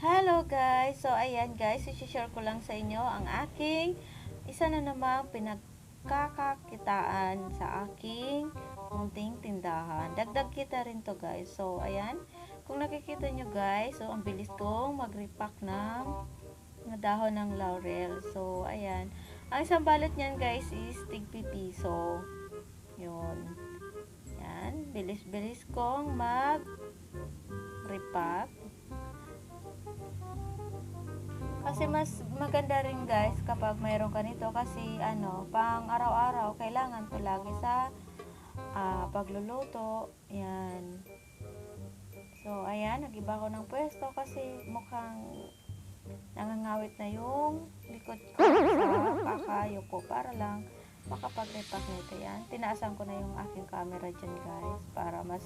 Hello guys! So ayan guys, isi-share ko lang sa inyo ang aking isa na namang pinagkakakitaan sa aking munting tindahan. Dagdag kita rin to guys. So ayan, kung nakikita nyo guys, so ang bilis kong mag-repack ng dahon ng laurel. So ayan, ang isang balot niyan guys is tig pipiso. Yun. Yan, bilis-bilis kong mag-repack. Kasi mas maganda rin guys kapag mayroon ka nito kasi ano, pang araw-araw kailangan to lagi sa ah, pagluluto. Yan. So, ayan, nag-iba ko ng pwesto kasi mukhang nangangawit na yung likod ko sa kakayo ko para lang makapag-repack nito yan. Tinaasan ko na yung aking camera dyan guys para mas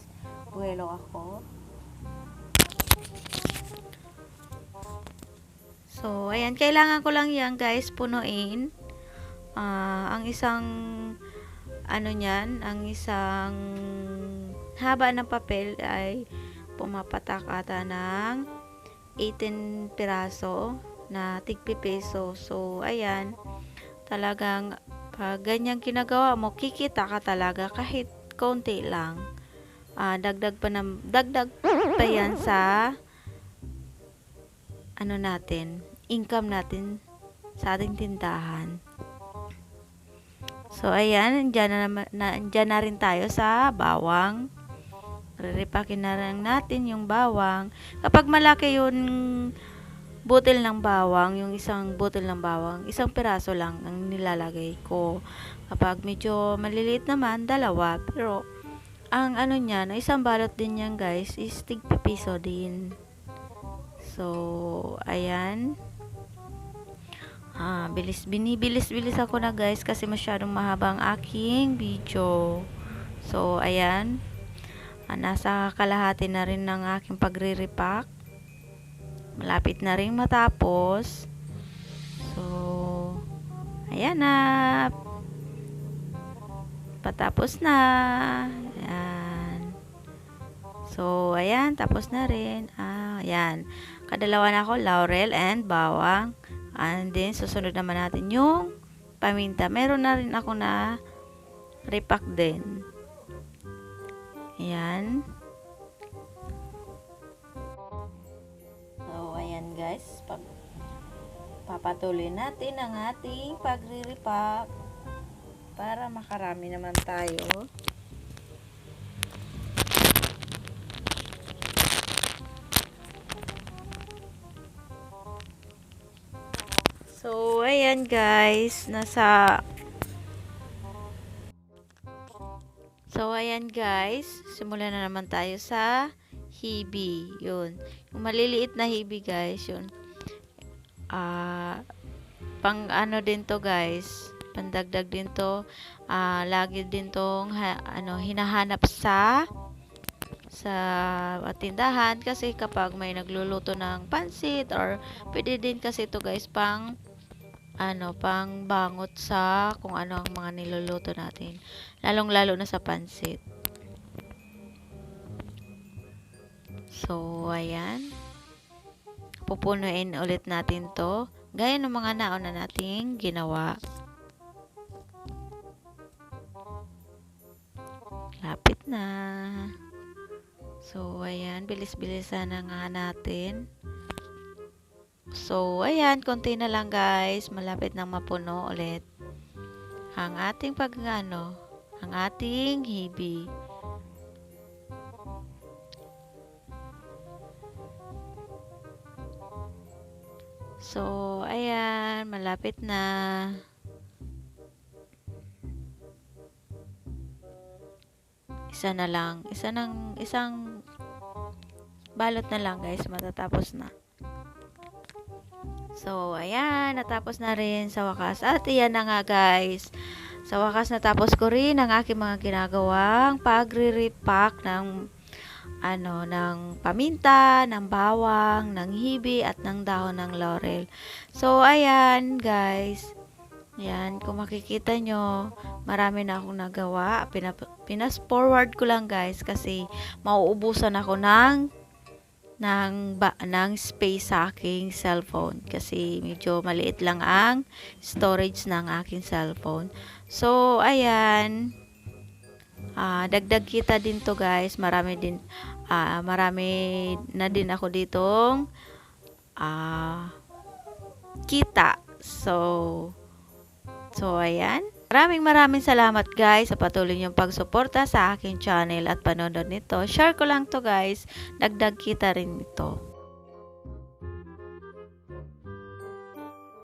buwelo ako. So, ayan, kailangan ko lang yan guys punuin. Ah, ang isang ano niyan, ang isang haba ng papel ay pumapatak ata ng 18 piraso na tigpi peso. So, ayan, talagang pag ganyan ginagawa mo, kikita ka talaga kahit konti lang. Ah, dagdag pa na, dagdag pa yan sa ano natin, income natin sa ating tindahan. So, ayan, dyan na, naman- na, dyan na rin tayo sa bawang. Riripakin na lang natin yung bawang. Kapag malaki yung butil ng bawang, yung isang butil ng bawang, isang piraso lang ang nilalagay ko. Kapag medyo maliliit naman, dalawa. Pero, ang ano niya, na isang balot din yan guys, is tigpipiso din. So, ayan. Ah, bilis, binibilis-bilis ako na guys kasi masyadong mahaba ang aking video. So, ayan. Ah, nasa kalahati na rin ng aking pagre-repack. Malapit na rin matapos. So, ayan na. Patapos na. Ayan. So, ayan. Tapos na rin. Ah, ayan. Kadalawa na ako, laurel and bawang. And then, susunod naman natin yung paminta. Meron na rin ako na repack din. Ayan. So, ayan guys. Pag papatuloy natin ang ating pagre-repack para makarami naman tayo. Ayan guys, nasa So, ayan guys, simulan na naman tayo sa hibi. Yun. Yung maliliit na hibi guys, yun. Ah, pang ano din to guys, pandagdag din to. Ah, lagi din tong ha- ano, hinahanap sa sa tindahan kasi kapag may nagluluto ng pansit or pwede din kasi to guys pang ano, pang bangot sa kung ano ang mga niluluto natin. Lalong-lalo na sa pansit. So, ayan. Pupunuin ulit natin to. Gaya ng mga nauna nating ginawa. Lapit na. So, ayan. Bilis-bilisan na nga natin. So, ayan, konti na lang guys. Malapit nang mapuno ulit. Ang ating pag ano, ang ating hibi. So, ayan, malapit na. Isa na lang. Isa ng, isang balot na lang guys. Matatapos na. So, ayan, natapos na rin sa wakas. At iyan na nga guys. Sa wakas natapos ko rin ang aking mga ginagawang pagre-repack ng ano, ng paminta, ng bawang, ng hibi, at ng dahon ng laurel. So, ayan, guys. Ayan, kung makikita nyo, marami na akong nagawa. Pinap- pinas forward ko lang, guys, kasi mauubusan ako ng ng, ba, ng space sa aking cellphone kasi medyo maliit lang ang storage ng aking cellphone. So, ayan. Ah, dagdag kita din to guys. Marami din ah, marami na din ako ditong ah kita. So, so ayan. Maraming maraming salamat guys sa patuloy niyong pagsuporta sa aking channel at panonood nito. Share ko lang to guys. Dagdag kita rin ito.